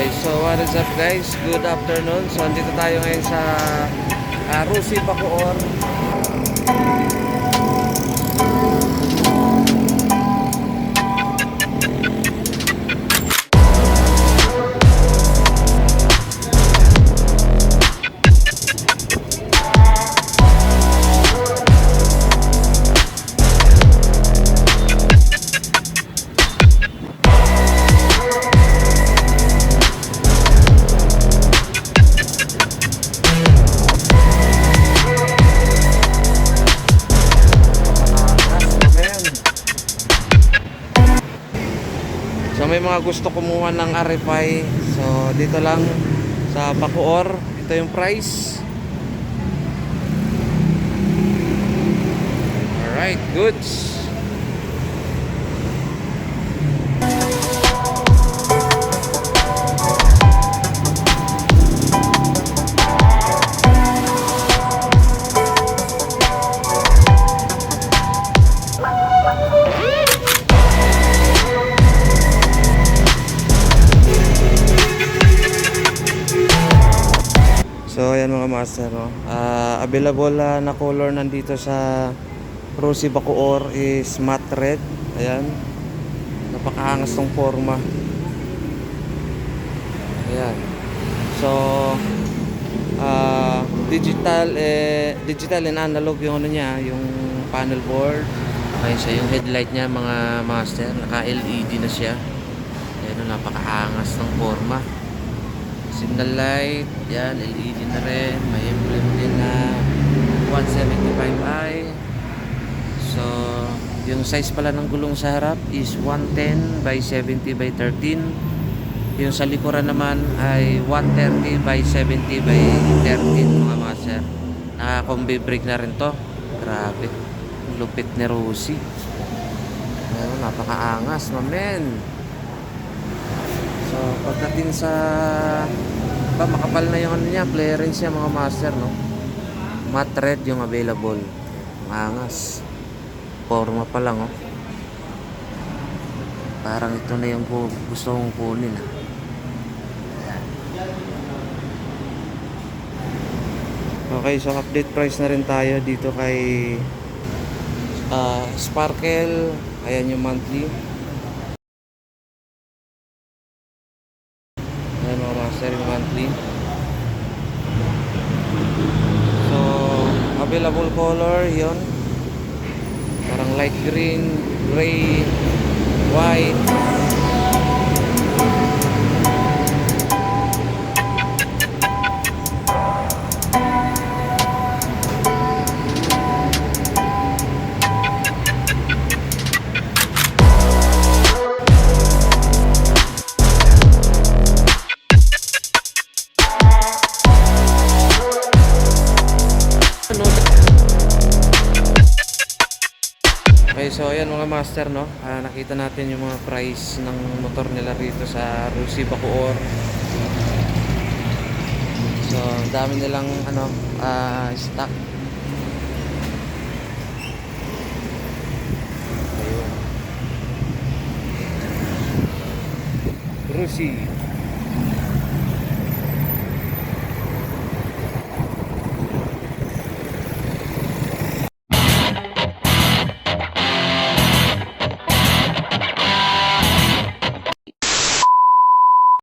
Okay, so what is up guys? Good afternoon. So andito tayo ngayon sa uh, Rusi Bacoor. May mga gusto kumuha ng RFI. So dito lang sa Bacoor. Ito yung price. Alright, goods. So ayan mga master no. Ah, available ah, na color nandito sa Rosy Bacoor is matte red. Ayan. Napakaangas ng forma. Ayan. So ah, digital eh digital and analog yung ano niya, yung panel board. Okay, so yung headlight niya mga master, naka LED na siya. Ayan, napakaangas ng forma signal light yan LED na rin may emblem din na 175i so yung size pala ng gulong sa harap is 110 by 70 by 13 yung sa likuran naman ay 130 by 70 by 13 mga master naka combi brake na rin to. Grabe. Lupit ni Rosie. Ayun, napakaangas mamen So, pagdating sa ba makapal na yung ano niya, clearance niya mga master, no? Matte red yung available. Angas. Forma pa lang, oh. Parang ito na yung gu- gusto kong kunin, ah. Okay, so update price na rin tayo dito kay ah, Sparkle. Ayan yung monthly. Yung monthly. So, available color yon Parang light green, gray, white. Okay, so ayan mga master, no? Ah, nakita natin yung mga price ng motor nila rito sa Rusi Bacoor. So, dami nilang ano, ah, stock. Ayun. Rusi.